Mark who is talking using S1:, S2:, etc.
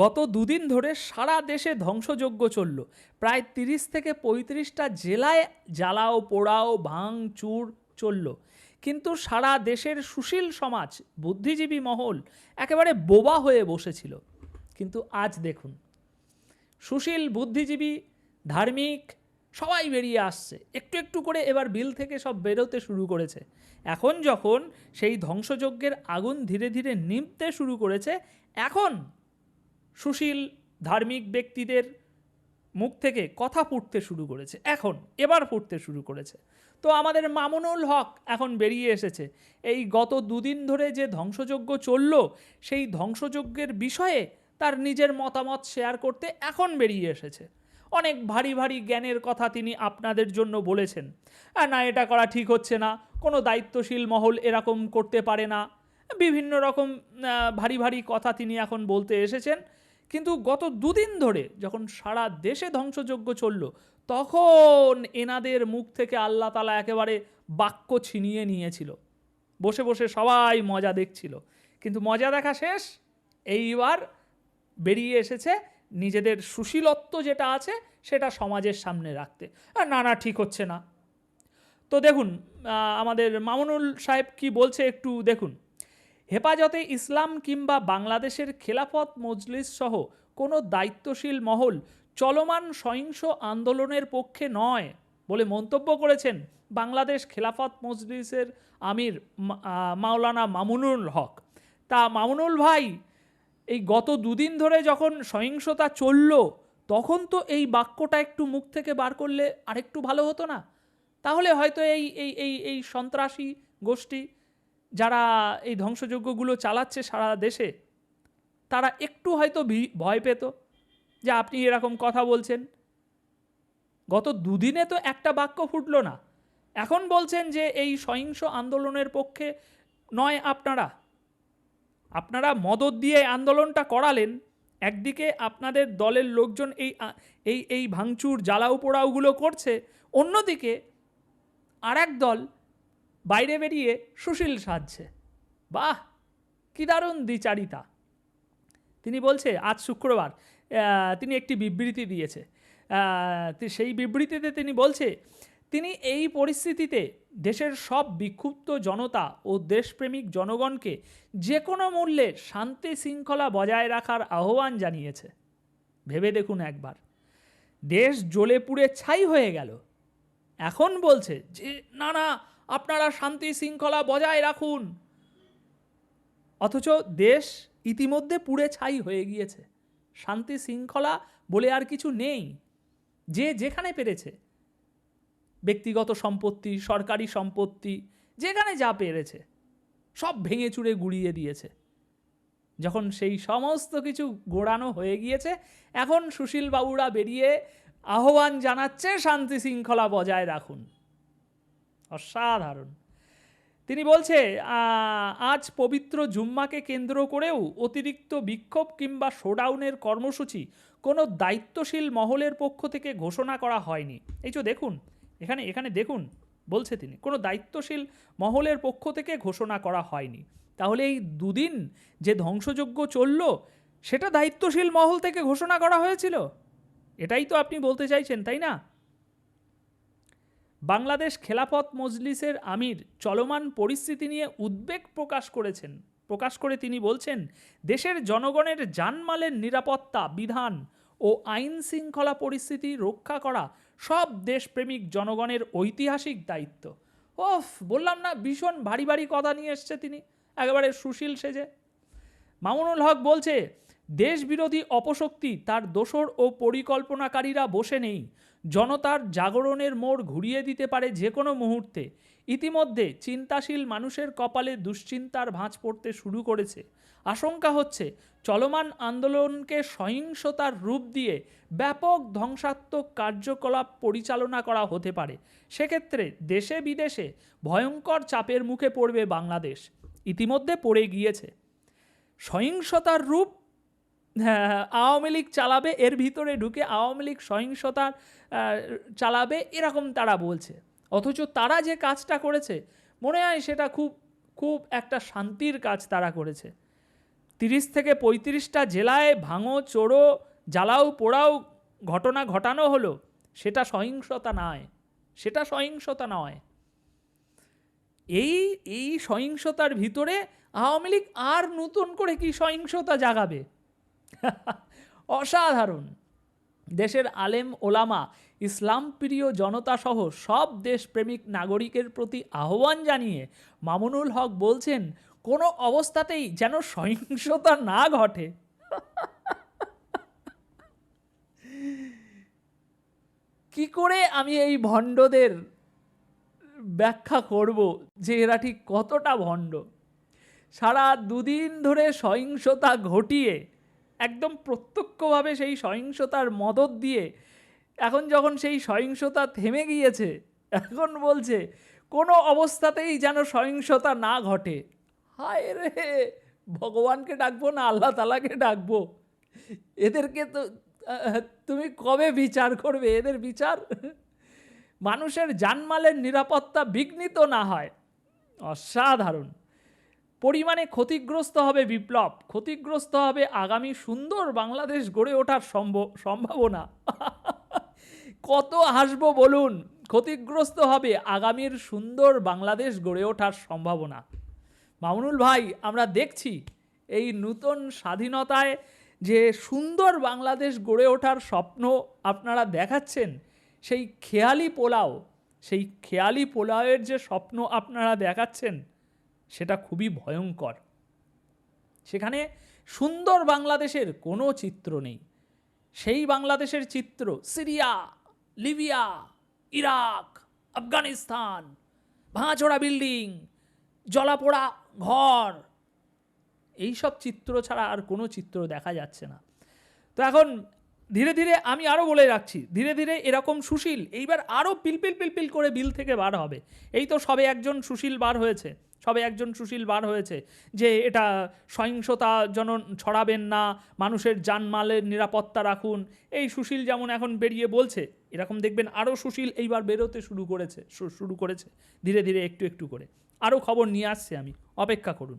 S1: গত দুদিন ধরে সারা দেশে ধ্বংসযজ্ঞ চলল। প্রায় তিরিশ থেকে পঁয়ত্রিশটা জেলায় জ্বালাও, পোড়াও ভাঙ চুর চলল। কিন্তু সারা দেশের সুশীল সমাজ, বুদ্ধিজীবী মহল একেবারে বোবা হয়ে বসেছিল। কিন্তু আজ দেখুন, সুশীল, বুদ্ধিজীবী, ধার্মিক সবাই বেরিয়ে আসছে। একটু একটু করে এবার বিল থেকে সব বেরোতে শুরু করেছে। এখন যখন সেই ধ্বংসযজ্ঞের আগুন ধীরে ধীরে নিমতে শুরু করেছে, এখন সুশীল ধার্মিক ব্যক্তিদের মুখ থেকে কথা ফুটতে শুরু করেছে। এখন, এবার ফুটতে শুরু করেছে। তো আমাদের মামুনুল হক এখন বেরিয়ে এসেছে। এই গত দুদিন ধরে যে ধ্বংসযজ্ঞ চলল, সেই ধ্বংসযজ্ঞের বিষয়ে তার নিজের মতামত শেয়ার করতে এখন বেরিয়ে এসেছে। অনেক ভারী ভারী জ্ঞানের কথা তিনি আপনাদের জন্য বলেছেন। না, এটা করা ঠিক হচ্ছে না। কোনো দায়িত্বশীল মহল এরকম করতে পারে না। বিভিন্ন রকম ভারী ভারী কথা তিনি এখন বলতে এসেছেন। কিন্তু গত দুদিন ধরে যখন সারা দেশে ধ্বংসযজ্ঞ চলল, তখন এনাদের মুখ থেকে আল্লাহ তালা একেবারে বাক্য ছিনিয়ে নিয়েছিল। বসে বসে সবাই মজা দেখছিল। কিন্তু মজা দেখা শেষ, এইবার বেরিয়ে এসেছে নিজেদের সুশীলত্ব যেটা আছে সেটা সমাজের সামনে রাখতে। না না, ঠিক হচ্ছে না। তো দেখুন আমাদের মামুনুল সাহেব কি বলছে একটু দেখুন। হেফাজতে ইসলাম কিংবা বাংলাদেশের খেলাফত মজলিস সহ কোনো দায়িত্বশীল মহল চলমান সহিংস আন্দোলনের পক্ষে নয় বলে মন্তব্য করেছেন বাংলাদেশ খেলাফত মজলিসের আমির মাওলানা মামুনুল হক। তা মামুনুল ভাই, এই গত দুদিন ধরে যখন সহিংসতা চলল, তখন তো এই বাক্যটা একটু মুখ থেকে বার করলে আরেকটু ভালো হতো না? তাহলে হয়তো এই এই এই এই সন্ত্রাসী গোষ্ঠী যারা এই ধ্বংসযজ্ঞগুলো চালাচ্ছে সারা দেশে, তারা একটু হয়তো ভয় পেত যে আপনি এরকম কথা বলছেন। গত দুদিনে তো একটা বাক্য ফুটলো না। এখন বলছেন যে এই সহিংস আন্দোলনের পক্ষে নয় আপনারা। আপনারা মদত দিয়ে আন্দোলনটা করালেন, একদিকে আপনাদের দলের লোকজন এই এই এই ভাঙচুর, জ্বালাও পোড়াওগুলো করছে, অন্যদিকে আর এক দল বাইরে বেরিয়ে সুশীল সাজছে। বাহ, কি দারুণ দ্বিচারিতা। তিনি বলছে, আজ শুক্রবার। তিনি একটি বিবৃতি দিয়েছে। সেই বিবৃতিতে তিনি বলছে, তিনি এই পরিস্থিতিতে দেশের সব বিক্ষুব্ধ জনতা ও দেশপ্রেমিক জনগণকে যে কোনো মূল্যে শান্তি শৃঙ্খলা বজায় রাখার আহ্বান জানিয়েছে। ভেবে দেখুন একবার। দেশ জ্বলে পুড়ে ছাই হয়ে গেল। এখন বলছে যে, না না আপনারা শান্তি শৃঙ্খলা বজায় রাখুন। অথচ দেশ ইতিমধ্যে পুড়ে ছাই হয়ে গিয়েছে। শান্তি শৃঙ্খলা বলে আর কিছু নেই। যে যেখানে পেরেছে। ব্যক্তিগত সম্পত্তি, সরকারি সম্পত্তি, যেখানে যা পেরেছে, সব ভেঙে চুরে গুড়িয়ে দিয়েছে। যখন সেই সমস্ত কিছু গোড়ানো হয়ে গিয়েছে, এখন সুশীল বাবুরা বেরিয়ে আহ্বান জানাচ্ছে, শান্তি শৃঙ্খলা বজায় রাখুন। অসাধারণ। তিনি বলছে আজ পবিত্র জুম্মাকে কেন্দ্র করেও অতিরিক্ত বিক্ষোভ কিংবা শোডাউনের কর্মসূচি কোনো দায়িত্বশীল মহলের পক্ষ থেকে ঘোষণা করা হয়নি। এই যে দেখুন, এখানে এখানে দেখুন, বলছে তিনি, কোনো দায়িত্বশীল মহলের পক্ষ থেকে ঘোষণা করা হয়নি। তাহলে এই দুদিন যে ধ্বংসযজ্ঞ চলল, সেটা দায়িত্বশীল মহল থেকে ঘোষণা করা হয়েছিল? এটাই তো আপনি বলতে চাইছেন, তাই না? বাংলাদেশ খেলাফত মজলিসের আমির চলমান পরিস্থিতি নিয়ে উদ্বেগ প্রকাশ করেছেন। প্রকাশ করে তিনি বলছেন, দেশের জনগণের জানমালের নিরাপত্তা বিধান ও আইন শৃঙ্খলা পরিস্থিতি রক্ষা করা সব দেশপ্রেমিক জনগণের ঐতিহাসিক দায়িত্ব। ওফ, বললাম না, ভীষণ ভারী ভারী কথা নিয়ে এসছে তিনি, একেবারে সুশীল সেজে। মামুনুল হক বলছে দেশবিরোধী অপশক্তি তার দোসর ও পরিকল্পনাকারীরা বসে নেই। জনতার জাগরণের মোড় ঘুরিয়ে দিতে পারে যে কোনো মুহূর্তে। ইতিমধ্যে চিন্তাশীল মানুষের কপালে দুশ্চিন্তার ভাঁজ পড়তে শুরু করেছে। আশঙ্কা হচ্ছে, চলমান আন্দোলনকে সহিংসতার রূপ দিয়ে ব্যাপক ধ্বংসাত্মক কার্যকলাপ পরিচালনা করা হতে পারে। সেক্ষেত্রে দেশে বিদেশে ভয়ঙ্কর চাপের মুখে পড়বে বাংলাদেশ। ইতিমধ্যে পড়ে গিয়েছে। সহিংসতার রূপ আওয়ামী লীগ চালাবে, এর ভিতরে ঢুকে আওয়ামী লীগ সহিংসতার চালাবে, এরকম তারা বলছে। অথচ তারা যে কাজটা করেছে, মনে হয় সেটা খুব খুব একটা শান্তির কাজ তারা করেছে। তিরিশ থেকে পঁয়ত্রিশটা জেলায় ভাঙো, চোরো, জ্বালাও, পোড়াও ঘটনা ঘটানো হলো, সেটা সহিংসতা নয়। সেটা সহিংসতা নয়। এই এই সহিংসতার ভিতরে আওয়ামী লীগ আর নতুন করে কি সহিংসতা জাগাবে? অসাধারণ। দেশের আলেম, ওলামা ইসলাম প্রিয় জনতা সহ সব দেশপ্রেমিক নাগরিকের প্রতি আহ্বান জানিয়ে মামুনুল হক বলছেন, কোনো অবস্থাতেই যেন সহিংসতা না ঘটে। কি করে আমি এই ভণ্ডদের ব্যাখ্যা করব যে এরা ঠিক কতটা ভণ্ড? সারা দুদিন ধরে সহিংসতা ঘটিয়ে একদম প্রত্যক্ষভাবে সেই সহিংসতার মদত দিয়ে এখন যখন সেই সহিংসতা থেমে গিয়েছে, এখন বলছে, কোনো অবস্থাতেই যেন সহিংসতা না ঘটে। হায় রে, ভগবানকে ডাকবো না আল্লাহ তালাকে ডাকবো? এদেরকে তো তুমি কবে বিচার করবে? এদের বিচার? মানুষের জানমালের নিরাপত্তা বিঘ্নিত না হয়। অসাধারণ। পরিমাণে ক্ষতিগ্রস্ত হবে বিপ্লব, ক্ষতিগ্রস্ত হবে আগামী সুন্দর বাংলাদেশ গড়ে ওঠার সম্ভ- সম্ভাবনা। কত হাসবো বলুন, ক্ষতিগ্রস্ত হবে আগামীর সুন্দর বাংলাদেশ গড়ে ওঠার সম্ভাবনা। মামুনুল ভাই, আমরা দেখছি এই নূতন স্বাধীনতায় যে সুন্দর বাংলাদেশ গড়ে ওঠার স্বপ্ন আপনারা দেখাচ্ছেন, সেই খেয়ালি পোলাও, সেই খেয়ালি পোলাওয়ের যে স্বপ্ন আপনারা দেখাচ্ছেন সেটা খুবই ভয়ঙ্কর। সেখানে সুন্দর বাংলাদেশের কোনো চিত্র নেই। সেই বাংলাদেশের চিত্র সিরিয়া, লিবিয়া, ইরাক, আফগানিস্তান, ভাঙাচোরা বিল্ডিং, জলাপোড়া ঘর, এইসব চিত্র ছাড়া আর কোনো চিত্র দেখা যাচ্ছে না। তো এখন ধীরে ধীরে আমি আরও বলে রাখছি, ধীরে ধীরে এরকম সুশীল, এইবার আরও পিলপিল পিলপিল করে বিল থেকে বার হবে। এই তো সবে একজন সুশীল বার হয়েছে, সবে একজন সুশীল বার হয়েছে যে এটা সহিংসতা জন ছড়াবেন না, মানুষের জানমালের নিরাপত্তা রাখুন। এই সুশীল যেমন এখন বেরিয়ে বলছে, এরকম দেখবেন আরও সুশীল এইবার বেরোতে শুরু করেছে শুরু করেছে, ধীরে ধীরে একটু একটু করে। আরও খবর নিয়ে আসছে আমি, অপেক্ষা করুন।